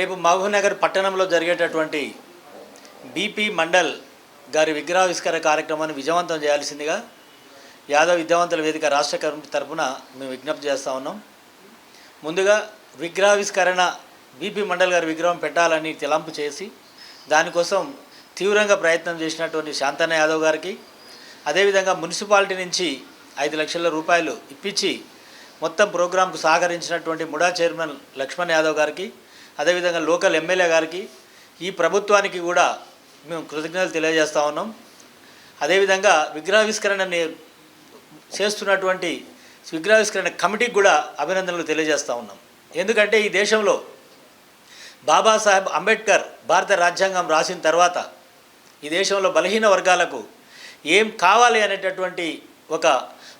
రేపు మహబూబ్నగర్ పట్టణంలో జరిగేటటువంటి బీపీ మండల్ గారి విగ్రహావిష్కరణ కార్యక్రమాన్ని విజయవంతం చేయాల్సిందిగా యాదవ్ విద్యావంతుల వేదిక రాష్ట్ర కమిటీ తరపున మేము విజ్ఞప్తి చేస్తూ ఉన్నాం. ముందుగా విగ్రహావిష్కరణ బీపీ మండల్ గారి విగ్రహం పెట్టాలని తెలంపు చేసి దానికోసం తీవ్రంగా ప్రయత్నం చేసినటువంటి శాంతన్న యాదవ్ గారికి అదేవిధంగా మున్సిపాలిటీ నుంచి ఐదు లక్షల రూపాయలు ఇప్పించి మొత్తం ప్రోగ్రాంకు సహకరించినటువంటి ముడా చైర్మన్ లక్ష్మణ్ యాదవ్ గారికి అదేవిధంగా లోకల్ ఎమ్మెల్యే గారికి ఈ ప్రభుత్వానికి కూడా మేము కృతజ్ఞతలు తెలియజేస్తూ ఉన్నాం. అదేవిధంగా విగ్రహావిష్కరణని చేస్తున్నటువంటి విగ్రహావిష్కరణ కమిటీకి కూడా అభినందనలు తెలియజేస్తూ ఉన్నాం. ఎందుకంటే ఈ దేశంలో బాబాసాహెబ్ అంబేద్కర్ భారత రాజ్యాంగం రాసిన తర్వాత ఈ దేశంలో బలహీన వర్గాలకు ఏం కావాలి అనేటటువంటి ఒక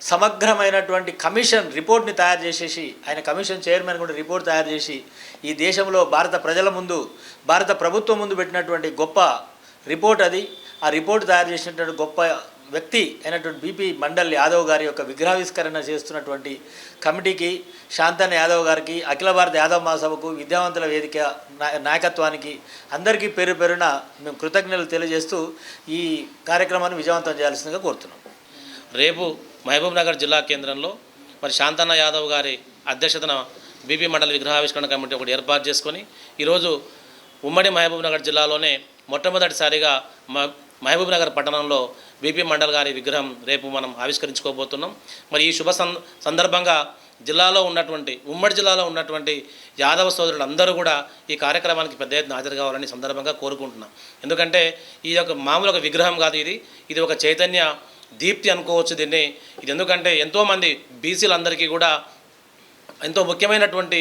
సమగ్రమైనటువంటి కమిషన్ రిపోర్ట్ని తయారు చేసేసి ఆయన కమిషన్ చైర్మన్ కూడా రిపోర్ట్ తయారు చేసి ఈ దేశంలో భారత ప్రజల ముందు భారత ప్రభుత్వం ముందు పెట్టినటువంటి గొప్ప రిపోర్ట్ అది. ఆ రిపోర్ట్ తయారు చేసినటువంటి గొప్ప వ్యక్తి అయినటువంటి బీపీ మండల్ యాదవ్ గారి యొక్క విగ్రహావిష్కరణ చేస్తున్నటువంటి కమిటీకి శాంతన్ యాదవ్ గారికి అఖిల భారత యాదవ్ మహాసభకు విద్యావంతుల వేదిక నాయకత్వానికి అందరికీ పేరు పేరున మేము కృతజ్ఞతలు తెలియజేస్తూ ఈ కార్యక్రమాన్ని విజయవంతం చేయాల్సిందిగా కోరుతున్నాం. రేపు మహబూబ్నగర్ జిల్లా కేంద్రంలో మరి శాంతన్న యాదవ్ గారి అధ్యక్షతన బీపీ మండలి విగ్రహావిష్కరణ కమిటీ ఒకటి ఏర్పాటు చేసుకొని ఈరోజు ఉమ్మడి మహబూబ్నగర్ జిల్లాలోనే మొట్టమొదటిసారిగా మ పట్టణంలో బీపీ మండల్ గారి విగ్రహం రేపు మనం ఆవిష్కరించుకోబోతున్నాం. మరి ఈ శుభ సందర్భంగా జిల్లాలో ఉన్నటువంటి ఉమ్మడి జిల్లాలో ఉన్నటువంటి యాదవ సోదరులు అందరూ కూడా ఈ కార్యక్రమానికి పెద్ద ఎత్తున హాజరు కావాలని సందర్భంగా కోరుకుంటున్నాం. ఎందుకంటే ఈ యొక్క మామూలు ఒక విగ్రహం కాదు ఇది. ఇది ఒక చైతన్య దీప్తి అనుకోవచ్చు దీన్ని. ఇది ఎందుకంటే ఎంతోమంది బీసీలందరికీ కూడా ఎంతో ముఖ్యమైనటువంటి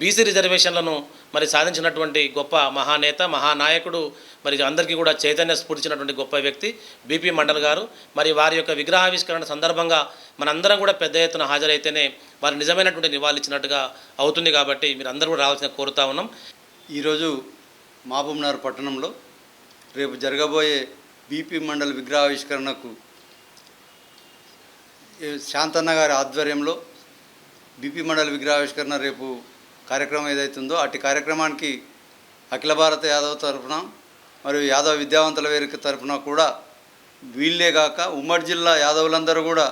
బీసీ రిజర్వేషన్లను మరి సాధించినటువంటి గొప్ప మహానేత మహానాయకుడు మరి అందరికీ కూడా చైతన్య స్ఫూర్తించినటువంటి గొప్ప వ్యక్తి బీపీ మండల్ గారు. మరి వారి యొక్క విగ్రహావిష్కరణ సందర్భంగా మనందరం కూడా పెద్ద ఎత్తున హాజరైతేనే వారు నిజమైనటువంటి నివాళిచ్చినట్టుగా అవుతుంది కాబట్టి మీరు అందరూ కూడా రావాల్సిన కోరుతా ఉన్నాం. ఈరోజు మహబూబ్నగర్ పట్టణంలో రేపు జరగబోయే బీపీ మండల్ విగ్రహావిష్కరణకు శాంతన్న గారి ఆధ్వర్యంలో బీపీ మండల్ విగ్రహావిష్కరణ రేపు కార్యక్రమం ఏదైతుందో అటు కార్యక్రమానికి అఖిల భారత యాదవ్ తరఫున మరియు యాదవ్ విద్యావంతుల వేదిక తరఫున కూడా వీళ్ళే కాక ఉమ్మడి జిల్లా యాదవులందరూ కూడా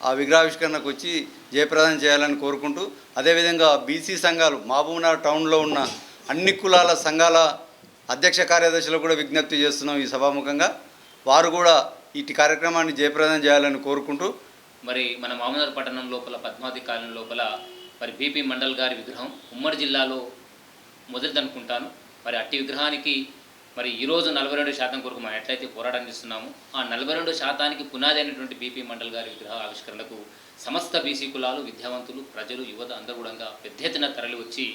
ఆ విగ్రహావిష్కరణకు వచ్చి జయప్రదం చేయాలని కోరుకుంటూ అదేవిధంగా బీసీ సంఘాలు మహబూబ్నగర్ టౌన్లో ఉన్న అన్ని కులాల సంఘాల అధ్యక్ష కార్యదర్శులు కూడా విజ్ఞప్తి చేస్తున్నాం ఈ సభాముఖంగా. వారు కూడా ఇటు కార్యక్రమాన్ని జయప్రదం చేయాలని కోరుకుంటూ మరి మన మామూలు పట్టణం లోపల పద్మావతి కాలనీ లోపల మరి బీపీ మండల్ గారి విగ్రహం ఉమ్మడి జిల్లాలో మొదటిదనుకుంటాను. మరి అట్టి విగ్రహానికి మరి ఈరోజు నలభై రెండు శాతం కొరకు మనం ఎట్లయితే పోరాటం చేస్తున్నామో ఆ నలభై రెండు శాతానికి పునాది అయినటువంటి బీపీ మండల్ గారి విగ్రహ ఆవిష్కరణకు సమస్త బీసీ కులాలు విద్యావంతులు ప్రజలు యువత అందరూ కూడా పెద్ద ఎత్తున తరలి వచ్చి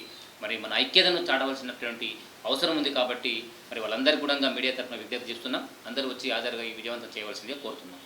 మరి మన ఐక్యతను చాటవలసినటువంటి అవసరం ఉంది కాబట్టి మరి వాళ్ళందరికీ కూడా మీడియా తరఫున విజ్ఞప్తి చేస్తున్నాం. అందరూ వచ్చి హాజరుగా ఈ విజయవంతం చేయవలసిందే కోరుతున్నాం.